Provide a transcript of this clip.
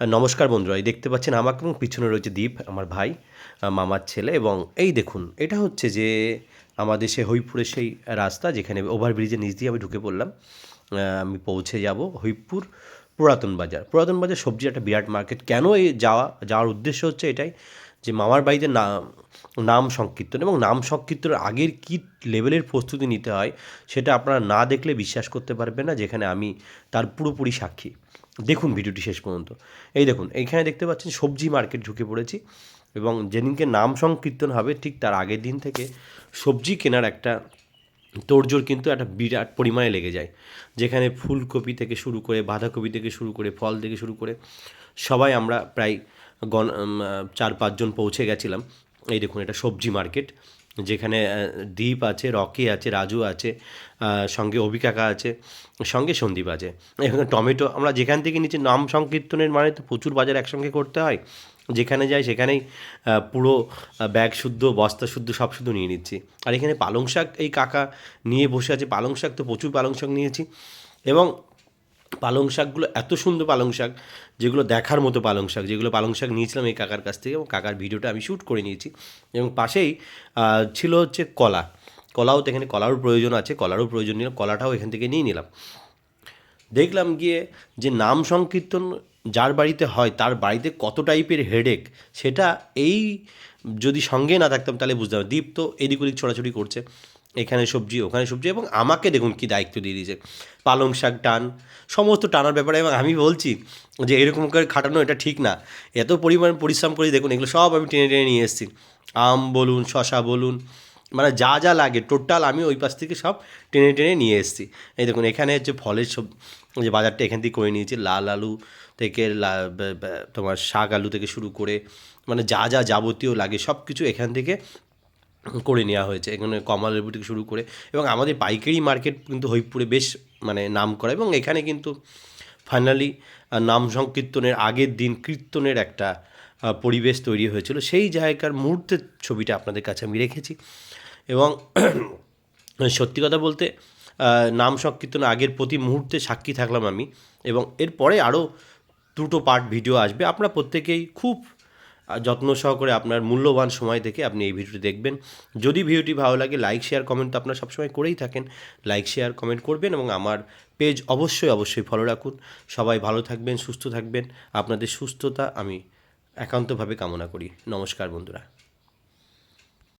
নমস্কার বন্ধুরা, এই দেখতে পাচ্ছেন আমাকে এবং পিছনে রয়েছে দীপ, আমার ভাই মামার ছেলে এবং এই দেখুন, এটা হচ্ছে যে আমাদের সে হইপুরে সেই রাস্তা যেখানে ওভারব্রিজের নিচ দিয়ে আমি ঢুকে পড়লাম। আমি পৌঁছে যাব হইপুর পুরাতন বাজার। পুরাতন বাজার সবজি একটা বিরাট মার্কেট কেন এই যাওয়া, যাওয়ার উদ্দেশ্য হচ্ছে এটাই যে মামার বাড়িতে নাম নাম সংকীর্তন এবং নাম সংকীর্তনের আগের কী লেভেলের প্রস্তুতি নিতে হয় সেটা আপনারা না দেখলে বিশ্বাস করতে পারবেন না, যেখানে আমি তার পুরোপুরি সাক্ষী। দেখুন ভিডিওটি শেষ পর্যন্ত। এই দেখুন এইখানে দেখতে পাচ্ছেন সবজি মার্কেট ঢুকে পড়েছি এবং যেদিনকে নাম সংকীর্তন হবে ঠিক তার আগের দিন থেকে সবজি কেনার একটা তোড়জোড় কিন্তু একটা বিরাট পরিমাণে লেগে যায়। যেখানে ফুলকপি থেকে শুরু করে বাঁধাকপি থেকে শুরু করে ফল থেকে শুরু করে সবাই আমরা প্রায় গণ চার পাঁচজন পৌঁছে গেছিলাম। এই দেখুন, এটা সবজি মার্কেট, যেখানে দীপ আছে, রকি আছে, রাজু আছে সঙ্গে অভিকাকা আছে, সঙ্গে সন্দীপ আছে। এখানে টমেটো, আমরা যেখান থেকে নিচে নাম সংকীর্তনের মানে তো প্রচুর বাজার একসঙ্গে করতে হয়। যেখানে যাই, সেখানেই পুরো ব্যাগ শুদ্ধ, বস্তা শুদ্ধ, সব শুদ্ধ নিয়ে নিচ্ছি। আর এখানে পালং শাক, এই কাকা নিয়ে বসে আছে। পালং শাক তো প্রচুর পালং শাক নিয়েছি। এবং পালং শাকগুলো, এত সুন্দর পালং শাক, যেগুলো দেখার মতো পালং শাক, যেগুলো পালং শাক নিয়েছিলাম এই কাকার কাছ থেকে এবং কাকার ভিডিওটা আমি শ্যুট করে নিয়েছি। এবং পাশেই ছিল হচ্ছে কলা। কলাও তো এখানে কলারও প্রয়োজন আছে, কলারও প্রয়োজন নিলাম, কলাটাও এখান থেকে নিয়ে নিলাম। দেখলাম গিয়ে যে নাম সংকীর্তন যার বাড়িতে হয়, তার বাড়িতে কত টাইপের হেডেক সেটা এই যদি সঙ্গে না থাকতাম তাহলে বুঝতাম দীপ তো এদিক ওদিক ছোড়াছুড়ি করছে। এখানে সবজি, ওখানে সবজি এবং আমাকে দেখুন কি দায়িত্ব দিয়ে দিয়েছে। পালং শাক, টান, সমস্ত টানার ব্যাপারে এবং আমি বলছি যে এরকম করে খাটানো এটা ঠিক না। এত পরিমাণ পরিশ্রম করে দেখুন, এগুলো সব আমি টেনে টেনে নিয়ে এসেছি। আম বলুন শশা বলুন মানে যা যা লাগে, টোটাল আমি ওই পাশ থেকে সব টেনে টেনে নিয়ে এসেছি। এই দেখুন, এখানে হচ্ছে ফলের সব যে বাজারটা এখান থেকে করে নিয়েছি, লাল আলু থেকে তোমার শাক আলু থেকে শুরু করে মানে যা যা যাবতীয় লাগে সব কিছু এখান থেকে করে নেওয়া হয়েছে। এখানে কমলা লেবু থেকে শুরু করে এবং আমাদের পাইকারি মার্কেট কিন্তু হরিপুরে বেশ মানে নাম করা এবং এখানে কিন্তু ফাইনালি নাম সংকীর্তনের আগের দিন কীর্তনের একটা পরিবেশ তৈরি হয়েছিল। সেই জায়গার মুহূর্তের ছবিটা আপনাদের কাছে আমি রেখেছি এবং সত্যি কথা বলতে নাম সংকীর্তন আগের প্রতি মুহূর্তে সাক্ষী থাকলাম আমি এবং এরপরে আরও দুটো পার্ট ভিডিও আসবে। আপনারা প্রত্যেকেই খুব যত্ন সহকারে আপনার মূল্যবান সময় থেকে আপনি এই ভিডিওটি দেখবেন। যদি ভিডিওটি ভালো লাগে লাইক শেয়ার কমেন্ট তো আপনারা সবসময় করেই থাকেন। লাইক শেয়ার কমেন্ট করবেন এবং আমার পেজ অবশ্যই অবশ্যই ফলো রাখুন। সবাই ভালো থাকবেন, সুস্থ থাকবেন। আপনাদের সুস্থতা আমি একান্তভাবে কামনা করি। নমস্কার বন্ধুরা।